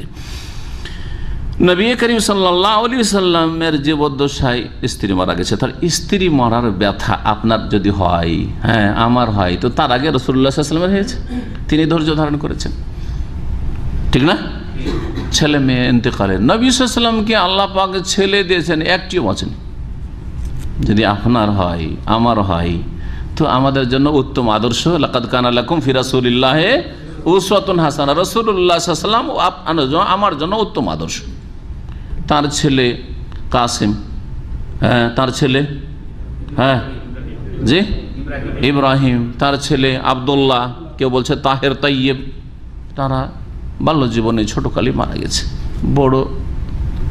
নবীতে নবী করিম সাল্লাহ আলী সাল্লামের জীবদ্দশায় স্ত্রী মারা গেছে। তার স্ত্রী মরার ব্যথা আপনার যদি হয় হ্যাঁ আমার হয়, তো তার আগে রসুল্লাহ সাল্লামের হয়েছে। তিনি ধৈর্য ধারণ করেছেন। ঠিক না? ছেলে মেয়ে এতেকালে নবী সাল্লামকে আল্লাহ পাক ছেলে দিয়েছেন, একটিও বাঁচেন। যদি আপনার হয়, আমার হয়, তো আমাদের জন্য উত্তম আদর্শ, লাকাদ কান আলাকুম ফিরাসুল্লাহে উসওয়াতুন হাসানা। রসুল্লাহ সাল্লাম আপনার জন্য আমার জন্য উত্তম আদর্শ। তার ছেলে কাসিম। হ্যাঁ তার ছেলে? হ্যাঁ। জি? ইব্রাহিম। তার ছেলে আবদুল্লাহ। কেউ বলছে তাহের তাইয়েব তারা বাল্য জীবনে ছোটকালে মারা গেছে। বড়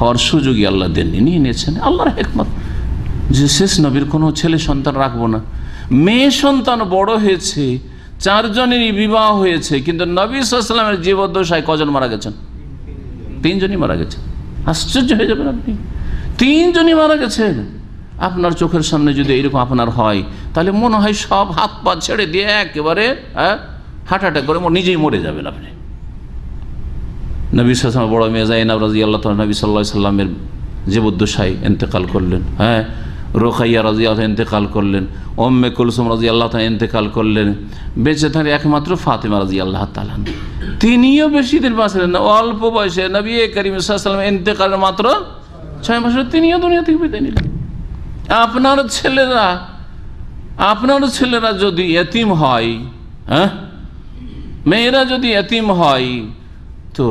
হওয়ার সুযোগই আল্লাহ দেননি। নিয়ে নিয়েছেন। আল্লাহর হেকমত। যে শেষ নবীর কোনো ছেলে সন্তান রাখব না। মেয়ে সন্তান বড় হয়েছে। চারজনেরই বিবাহ হয়েছে, কিন্তু নবী জীবদ্দশায় কজন মারা গেছেন? তিনজনই মারা গেছে। আশ্চর্য হয়ে যাবেন আপনি। তিনজনই মারা গেছেন আপনার চোখের সামনে যদি এইরকম আপনার হয়, তাহলে মনে হয় সব হাত পা ছেড়ে দিয়ে একেবারে হ্যাঁ হার্ট করে নিজেই মরে যাবেন আপনি। নবী সাল্লাম বড় মেয়ে জাইনাব রাজি আল্লাহ নবী সাল্লাহ সাল্লামের জীবদ্দশাই এন্তেকাল করলেন হ্যাঁ। রোখাইয়া রাজি আল্লাহ এন্তেকাল করলেন ওম্মে কুলসুম রাজি আল্লাহ তালা এন্তেকাল করলেন, বেঁচে থাকেন একমাত্র ফাতেমা রাজি আল্লাহ তালান তিনিও বেশি দিন বাঁচলেন না, অল্প বয়সে নবী করিম সাল্লাম এন্তেকালের মাত্র ছয় মাসের তিনিও দুনিয়া থেকে বিদায় নিলেন। আপনার ছেলেরা আপনার ছেলেরা যদি এতিম হয় হ্যাঁ? মেয়েরা যদি এতিম হয়, তো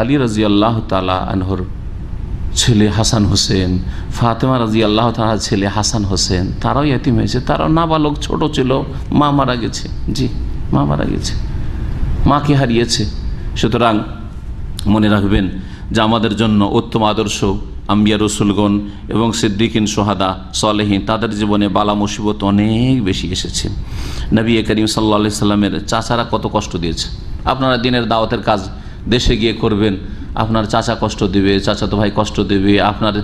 আলী রাজি আল্লাহ তালা আনহর ছেলে হাসান হোসেন, ফাতেমা রাজি আল্লাহ তালার ছেলে হাসান হোসেন, তারাও এতিম হয়েছে। তারাও নাবালক, ছোট ছিল, মা মারা গেছে। জি, মা মারা গেছে। মাকে হারিয়েছে? সুতরাং মনে রাখবেন যে আমাদের জন্য উত্তম আদর্শ আম্বিয়া রসুলগণ এবং সিদ্দিকিন সোহাদা সলেহীন, তাদের জীবনে বালা মুসিবত অনেক বেশি এসেছে। নবী করিম সাল্লা সাল্লামের চাচারা কত কষ্ট দিয়েছে। আপনারা দিনের দাওয়াতের কাজ দেশে গিয়ে করবেন আপনার চাচা কষ্ট দেবে চাচাতো ভাই কষ্ট দেবে, আপনার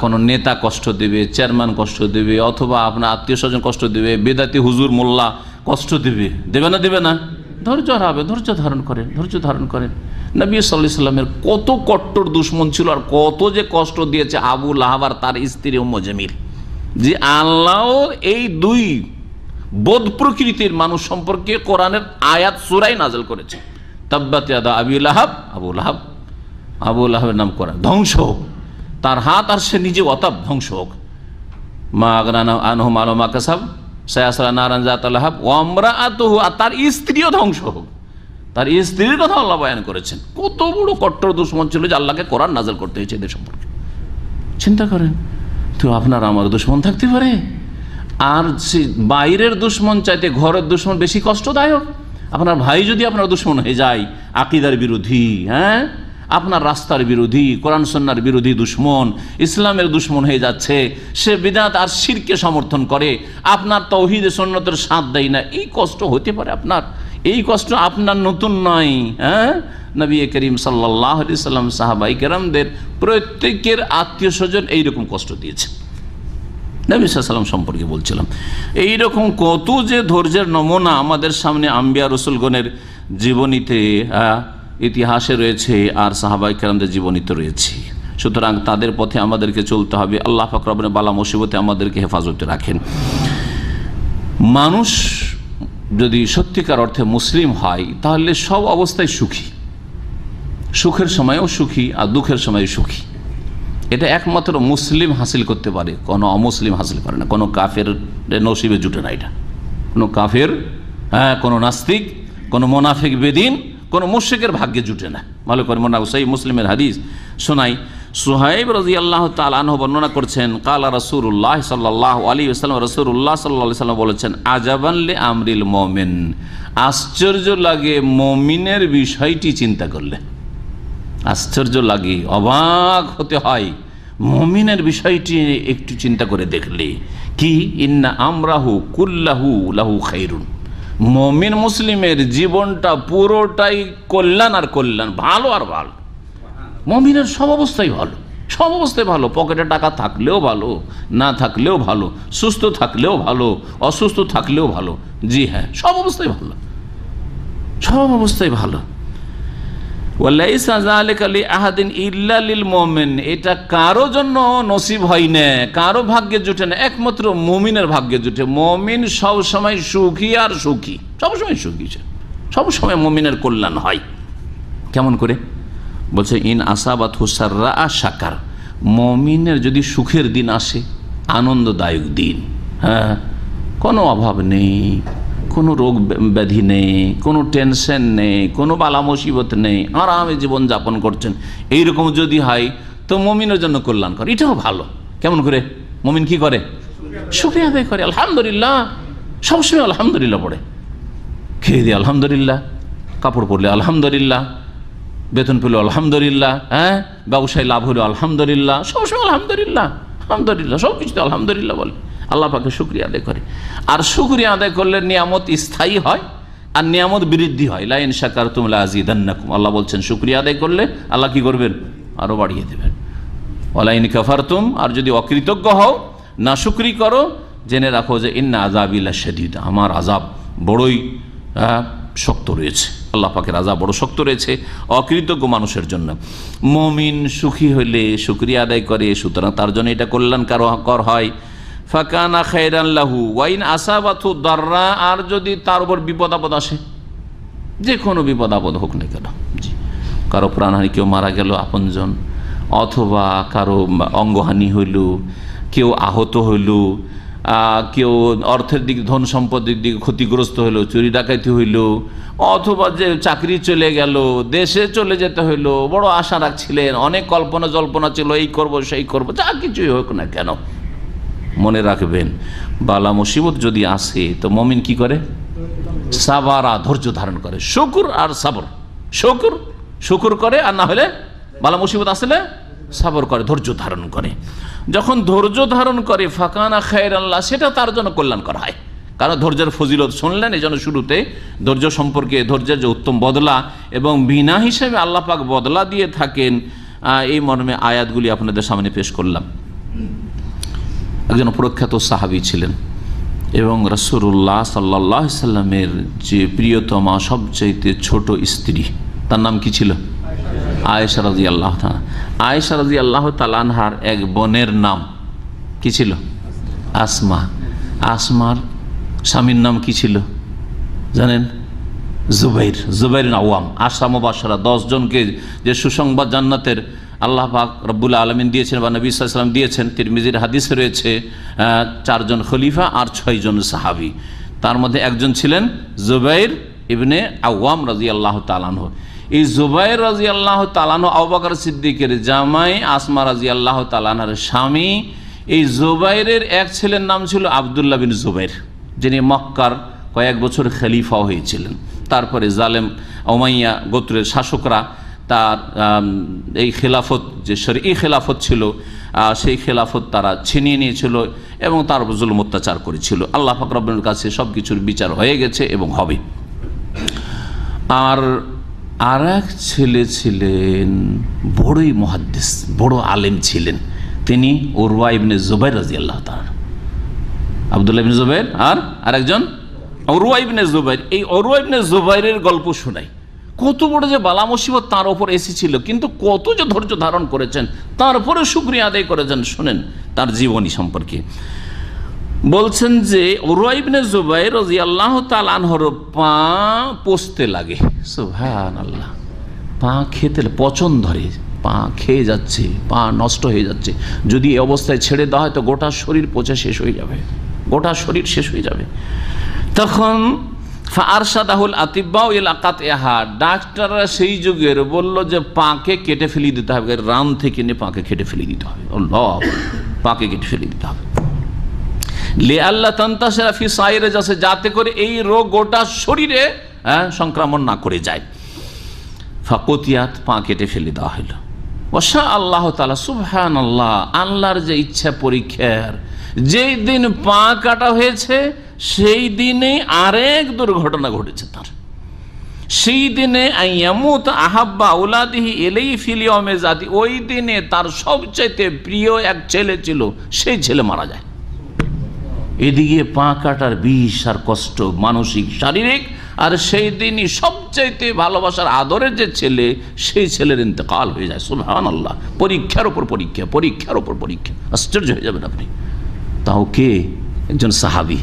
কোনো নেতা কষ্ট দেবে, চেয়ারম্যান কষ্ট দেবে, অথবা আপনার আত্মীয় স্বজন কষ্ট দেবে, বেদাতি হুজুর, মোল্লা কষ্ট দেবে। দেবে না দেবে না? ধৈর্য হারাবে ধৈর্য ধারণ করেন, ধৈর্য ধারণ করেন। নবী সাল্লাহ সাল্লামের কত কট্টর দুশ্মন ছিল আর কত যে কষ্ট দিয়েছে আবু লাহাবার তার স্ত্রী উম্ম জামিল। যে আল্লাহ এই দুই বোধ প্রকৃতির মানুষ সম্পর্কে কোরআনের আয়াত সুরাই নাজল করেছে। তাব্বাত আদা আবি লাহাব, আবু লাহাব। আবু লাহাবের নাম করা ধ্বংস হোক। তার হাত আর সে নিজে অতাপ ধ্বংস হোক। মা আগরানা আনহম আলো মা কাসাব, সয়াসরা নারায়ণ জাত আল্লাহাব ওমরা আতহু আর তার স্ত্রীও ধ্বংস হোক। তার স্ত্রীর কথা আল্লাহ বয়ান করেছেন। কত বড় কট্টর দুশ্মন ছিল যে আল্লাহকে কোরআন নাজল করতে হয়েছে এদের সম্পর্কে। চিন্তা করেন, তো আপনার আমার দুশ্মন থাকতে পারে? আর সে বাইরের দুশ্মন চাইতে ঘরের দুশ্মন বেশি কষ্টদায়ক? আপনার ভাই যদি আপনার দুশ্মন হয়ে যায়, আকিদার বিরোধী হ্যাঁ? আপনার রাস্তার বিরোধী, কোরআন সন্ন্যার বিরোধী দুশ্মন, ইসলামের দুশ্মন হয়ে যাচ্ছে, সে বিদাত আর শিরকে সমর্থন করে, আপনার তৌহিদ সন্ন্যতের সাথ দেয় না, এই কষ্ট হতে পারে আপনার? এই কষ্ট আপনার নতুন নয় হ্যাঁ? নবী করিম সাল্লাহ সাল্লাম সাহাবাই কেরামদের প্রত্যেকের আত্মীয় স্বজন এইরকম কষ্ট দিয়েছে। নবী সাল্লাম সম্পর্কে বলছিলাম। এই রকম কত যে ধৈর্যের নমুনা আমাদের সামনে আম্বিয়া রসুলগণের জীবনীতে ইতিহাসে রয়েছে আর সাহাবাই কেরামদের জীবনীতে রয়েছে। সুতরাং তাদের পথে আমাদেরকে চলতে হবে। আল্লাহ ফাকরাবনে বালা মুসিবতে আমাদেরকে হেফাজতে রাখেন। মানুষ যদি সত্যিকার অর্থে মুসলিম হয়, তাহলে সব অবস্থায় সুখী। সুখের সময়ও সুখী আর দুঃখের সময় সুখী। এটা একমাত্র মুসলিম হাসিল করতে পারে, কোনো অমুসলিম হাসিল করে না। কোনো কাফের নসিবে জুটে না এটা। কোনো কাফের হ্যাঁ কোনো নাস্তিক, কোনো মোনাফিক বেদিন কোনো মুর্শিকের ভাগ্যে জুটে না। ভালো করে মনে সেই মুসলিমের হাদিস শোনাই সোহাইব রাজি আল্লাহ তালাহ বর্ণনা করছেন, কালা রসুল্লাহ সাল্লাহ আলী আসসালাম রসুল্লাহ সাল্লা সাল্লাম বলেছেন আজাবানলে আমরিল মোমেন আশ্চর্য লাগে মমিনের বিষয়টি চিন্তা করলে। আশ্চর্য লাগে, অবাক হতে হয় মমিনের বিষয়টি একটু চিন্তা করে দেখলে। কি? ইন্না আমরাহু কুল্লাহু লাহু খাইরুন মমিন মুসলিমের জীবনটা পুরোটাই কল্যাণ আর কল্যাণ, ভালো আর ভালো। মমিনের সব অবস্থাই ভালো, সব অবস্থায় ভালো। পকেটে টাকা থাকলেও ভালো, না থাকলেও ভালো, সুস্থ থাকলেও ভালো, অসুস্থ থাকলেও ভালো, জি হ্যাঁ সব অবস্থায় ভালো। সব অবস্থায় ভালো। এটা কারও জন্য নসিব হয় না, কারও ভাগ্যে জুটে না, একমাত্র মুমিনের ভাগ্যে জুটে। মুমিন সব সময় সুখী আর সুখী। সব সময় সুখী সে। সব সময় কল্যাণ হয়। কেমন করে? বলছে, ইন আসাবাত হুসাররা আর সাকার মমিনের যদি সুখের দিন আসে, আনন্দদায়ক দিন। হ্যাঁ কোনো অভাব নেই। কোনো রোগ ব্যাধি নেই, কোনো টেনশন নেই, কোনো বালা মুসিবত নেই, আরামে জীবনযাপন করছেন। এইরকম যদি হয়, তো মমিনের জন্য কল্যাণ করে এটাও ভালো। কেমন করে? মমিন কি করে? সুখে আদায় করে। আলহামদুলিল্লাহ। সবসময় আলহামদুলিল্লাহ পড়ে। খেয়ে দিয়ে আলহামদুলিল্লাহ। কাপড় পরলে আলহামদুলিল্লাহ। বেতন পেল আলহামদুলিল্লাহ। হ্যাঁ? ব্যবসায় লাভ হলো আলহামদুলিল্লাহ। সবসময় আলহামদুলিল্লাহ। আলহামদুলিল্লাহ। সব কিছুতে আলহামদুলিল্লাহ বলে। আল্লাহ পাকে শুক্রিয়া আদায় করে। আর শুক্রিয়া আদায় করলে নিয়ামত স্থায়ী হয়, আর নিয়ামত বৃদ্ধি হয়। লাইন শাকার তুমলা আজিদান্নাকুম আল্লাহ বলছেন, শুক্রিয়া আদায় করলে আল্লাহ কি করবেন? আরও বাড়িয়ে দেবেন। অলাইন কাফারতুম, আর যদি অকৃতজ্ঞ হও, না শুক্রি করো, জেনে রাখো যে ইন্না আজাবিল্লা শদীদ। আমার আজাব বড়ই শক্ত রয়েছে। আল্লাহ পাকের আজাব বড় শক্ত রয়েছে, অকৃতজ্ঞ মানুষের জন্য। মমিন সুখী হইলে শুক্রিয়া আদায় করে, সুতরাং তার জন্য এটা কল্যাণকার কর হয়। ফাকানা খাইরাল্লাহু ওয়াইন আসাবাথু দাররা, আর যদি তার উপর বিপদ আপদ আসে যে কোনো বিপদ আপদ হোক না কেন। কারও প্রাণহানি, কেউ মারা গেল, আপনজন, অথবা কারও অঙ্গহানি হইল, কেউ আহত হইল কেউ অর্থের দিক, ধন সম্পদের দিকে ক্ষতিগ্রস্ত হইল, চুরি ডাকাতি হইল, অথবা যে চাকরি চলে গেল, দেশে চলে যেতে হইল, বড় আশা রাখছিলেন, অনেক কল্পনা জল্পনা ছিল, এই করব, সেই করব, যা কিছুই হোক না কেন। মনে রাখবেন, বালা মুসিবত যদি আসে, তো মমিন কি করে? সাবারা ধৈর্য ধারণ করে। শুকুর আর সাবর। শুকুর শুকুর করে আর না হলে বালা মুসিবত আসলে সাবর করে, ধৈর্য ধারণ করে। যখন ধৈর্য ধারণ করে, ফাঁকানা খায়ের আল্লাহ সেটা তার জন্য কল্যাণ করা হয়। কারণ ধৈর্যের ফজিলত শুনলেন, এই জন্য শুরুতে ধৈর্য সম্পর্কে, ধৈর্যের যে উত্তম বদলা এবং বিনা হিসেবে আল্লাহ পাক বদলা দিয়ে থাকেন এই মর্মে আয়াতগুলি আপনাদের সামনে পেশ করলাম। একজন প্রখ্যাত সাহাবি ছিলেন। এবং রসুল্লাহ সাল্লাহ সাল্লামের যে প্রিয়তমা, সবচাইতে ছোট স্ত্রী, তার নাম কি ছিল? আয়েশা রাজি আল্লাহ আয়েশা রাজি আল্লাহ তালানহার এক বোনের নাম কি ছিল? আসমা। আসমার স্বামীর নাম কি ছিল? জানেন? জুবাইর। জুবাইর আওয়াম আসাম বাসারা। দশজনকে যে সুসংবাদ জান্নাতের আল্লাহ পাক রব্বুল আলমিন দিয়েছেন বা নবী সাল্লাম দিয়েছেন। তিরমিজির হাদিস রয়েছে চারজন খলিফা আর ছয়জন সাহাবি। তার মধ্যে একজন ছিলেন জুবাইর ইবনে আওয়াম রাজি আল্লাহ তালানহ এই জুবাইর রাজি আল্লাহ তালানহ আবাকর সিদ্দিকের জামাই আসমা রাজি আল্লাহ তালানহার স্বামী। এই জুবাইরের এক ছেলের নাম ছিল আবদুল্লাহ বিন জুবাইর, যিনি মক্কার কয়েক বছর খলিফা হয়েছিলেন। তারপরে জালেম ওমাইয়া গোত্রের শাসকরা তার এই খেলাফত, যে এই খেলাফত ছিল সেই খেলাফত তারা ছিনিয়ে নিয়েছিল এবং তার জুলুম অত্যাচার করেছিল। আল্লাহ ফাকরাবের কাছে সব কিছুর বিচার হয়ে গেছে এবং হবে। আর আর এক ছেলে ছিলেন, বড়ই মহাদ্দেশ বড় আলেম ছিলেন। তিনি ওরওয়া ইবনে জুবাইর রাজি আল্লাহ তার আবদুল্লাহ ইবনে জুবাইর আর আরেকজন? Urwa Ibn Zubair. এই অরুয়া ইবনে জুবাইরের গল্প শোনাই। কত বড় যে বালা মুসিবত তার ওপর এসেছিল, কিন্তু কত যে ধৈর্য ধারণ করেছেন তারপরে শুক্রিয়া আদায় করেছেন। শোনেন তার জীবনী সম্পর্কে। বলছেন যে অরুয়া ইবনে জুবাইর রাজি আল্লাহ তালানহর পা পোষতে লাগে। সুবহান আল্লাহ পা খেতে পচন ধরে। পা খেয়ে যাচ্ছে, পা নষ্ট হয়ে যাচ্ছে। যদি এই অবস্থায় ছেড়ে দেওয়া হয়, তো গোটা শরীর পচে শেষ হয়ে যাবে। গোটা শরীর শেষ হয়ে যাবে। তখন আরশাদাহুল আতিব্বা এলাকাত এহা ডাক্তাররা সেই যুগের বলল যে, পাকে কেটে ফেলিয়ে দিতে হবে। রান থেকে নিয়ে পাকে কেটে ফেলিয়ে দিতে হবে। পাকে কেটে ফেলিয়ে দিতে হবে। লে আল্লাহ তান্তাসেরা ফি সাইরে যাচ্ছে যাতে করে এই রোগ গোটা শরীরে হ্যাঁ সংক্রমণ না করে যায়। ফাকতিয়াত, পা কেটে ফেলে দেওয়া হলো। ওসা আল্লাহ তালা সুবহান আল্লাহ আল্লাহর যে ইচ্ছা পরীক্ষার, যেই দিন পা কাটা হয়েছে সেই দিনে আরেক দুর্ঘটনা ঘটেছে তার। সেই দিনে আইয়ামুত আহাব্বা উলাদিহি এলেই ফিলিয়মে জাতি ওই দিনে তার সবচাইতে প্রিয় এক ছেলে ছিল, সেই ছেলে মারা যায়। এদিকে পা কাটার বিষ আর কষ্ট, মানসিক, শারীরিক, আর সেই দিনই সবচাইতে ভালোবাসার আদরের যে ছেলে, সেই ছেলের ইন্তেকাল হয়ে যায়। সুলহান আল্লাহ পরীক্ষার ওপর পরীক্ষা, পরীক্ষার ওপর পরীক্ষা। আশ্চর্য হয়ে যাবেন আপনি। তাও কে? একজন সাহাবি।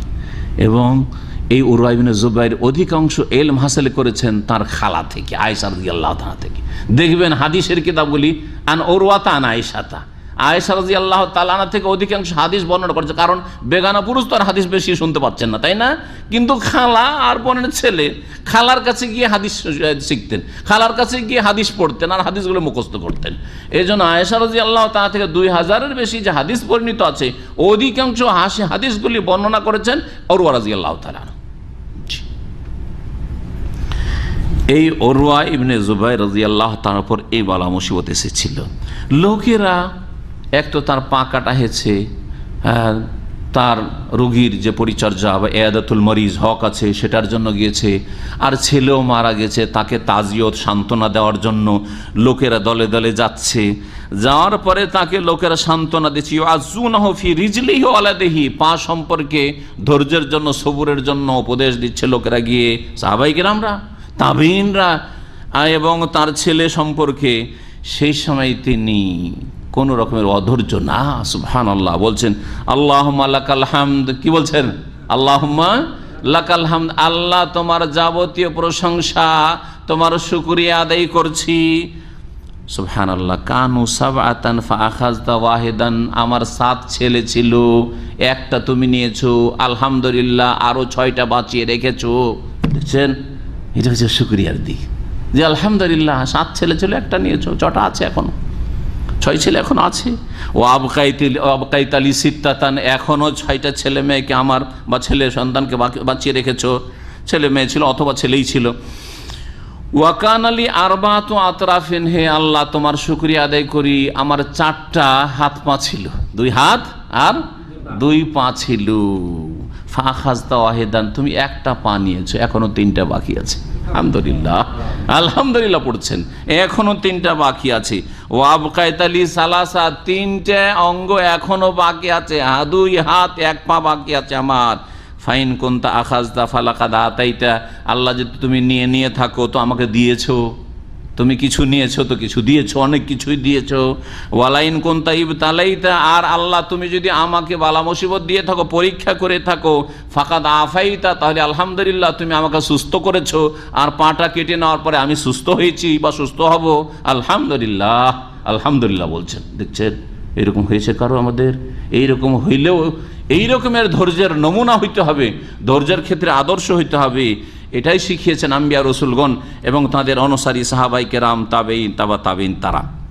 এবং এই উরাইবিন জুবাইর অধিকাংশ এলম হাসিল করেছেন তার খালা থেকে আয়সার আল্লাহ থেকে। দেখবেন হাদিসের কিতাবগুলি, আন ওরওয়াতা আন আয়সাতা আয়েশা আল্লাহ তালানা থেকে অধিকাংশ হাদিস বর্ণনা করেছে। কারণ বেগানা পুরুষ তো আর হাদিস বেশি শুনতে পাচ্ছেন না, তাই না? কিন্তু খালা আর বোনের ছেলে খালার কাছে গিয়ে হাদিস শিখতেন, খালার কাছে গিয়ে হাদিস পড়তেন আর হাদিসগুলো মুখস্থ করতেন। এই জন্য আয়েশা রাজি আল্লাহ তালা থেকে দুই হাজারের বেশি যে হাদিস পরিণত আছে, অধিকাংশ হাসি হাদিসগুলি বর্ণনা করেছেন অরুয়া রাজি আল্লাহ তালানা এই অরুয়া ইবনে জুবাই রাজি আল্লাহ তার উপর এই বালা মুসিবত এসেছিল। লোকেরা এক তো তার পা কাটা হয়েছে হ্যাঁ, তার রোগীর যে পরিচর্যা বা এয়াদাতুল মরিজ হক আছে সেটার জন্য গিয়েছে আর ছেলেও মারা গেছে তাকে তাজিয়ত সান্ত্বনা দেওয়ার জন্য লোকেরা দলে দলে যাচ্ছে। যাওয়ার পরে তাকে লোকেরা সান্ত্বনা দিচ্ছে আজুন হফি রিজলি আলাদেহি পা সম্পর্কে ধৈর্যের জন্য সবুরের জন্য উপদেশ দিচ্ছে লোকেরা গিয়ে সাহাবাইকের আমরা তাবিনরা এবং তার ছেলে সম্পর্কে সেই সময় তিনি কোন রকমের অধৈর্য না সুবহান আল্লাহ বলছেন আল্লাহ লাকাল কি বলছেন? আল্লাহ লাকাল আল্লাহ তোমার যাবতীয় প্রশংসা, তোমার শুক্রিয়া আদায় করছি। সুবহান আল্লাহ কানু সাবাতান ফাখাজদা ওয়াহিদান। আমার সাত ছেলে ছিল, একটা তুমি নিয়েছো, আলহামদুলিল্লাহ আরও ছয়টা বাঁচিয়ে রেখেছো। দেখছেন? এটা হচ্ছে শুক্রিয়ার দিক। যে আলহামদুলিল্লাহ, সাত ছেলে ছিল, একটা নিয়েছো, ছটা আছে এখনও। ছয় ছেলে এখন আছে। ও আবকাইতিল আবকাইতালি সিত্তাতান এখনও ছয়টা ছেলে মেয়েকে আমার বা ছেলে সন্তানকে বাঁচিয়ে রেখেছো। ছেলে মেয়ে ছিল অথবা ছেলেই ছিল। ওয়াকান আলী আরবাত আতরাফিন, হে আল্লাহ, তোমার শুক্রিয়া আদায় করি। আমার চারটা হাত পা ছিল। দুই হাত আর দুই পা ছিল। ফা খাজতা ওয়াহেদান, তুমি একটা পা নিয়েছো এখনও তিনটা বাকি আছে। আলহামদুলিল্লাহ। আলহামদুলিল্লাহ পড়ছেন। এখনও তিনটা বাকি আছে। ওয়াব কায়তালি সালাসা, তিনটে অঙ্গ এখনও বাকি আছে। হা দুই হাত, এক পা বাকি আছে আমার। ফাইন কোনটা ফালাকা দা আতাইতা। আল্লাহ যদি তুমি নিয়ে নিয়ে থাকো, তো আমাকে দিয়েছ। তুমি কিছু নিয়েছো তো কিছু দিয়েছ, অনেক কিছুই দিয়েছ। ওয়ালাইন কোনটা ইব তালাইতা, আর আল্লাহ তুমি যদি আমাকে বালা মুসিবত দিয়ে থাকো, পরীক্ষা করে থাকো, ফাঁকাদ আফাইতা, তাহলে আলহামদুলিল্লাহ তুমি আমাকে সুস্থ করেছ। আর পাটা কেটে নেওয়ার পরে আমি সুস্থ হয়েছি বা সুস্থ হব। আলহামদুলিল্লাহ আলহামদুলিল্লাহ বলছেন। দেখছেন? এরকম হয়েছে কারও আমাদের? এইরকম হইলেও এই রকমের ধৈর্যের নমুনা হইতে হবে। ধৈর্যের ক্ষেত্রে আদর্শ হইতে হবে। এটাই শিখিয়েছেন আম্বিয়া রসুলগণ এবং তাদের অনুসারী সাহাবাই কেরাম তাবেইন তাবা তাবিন তারা।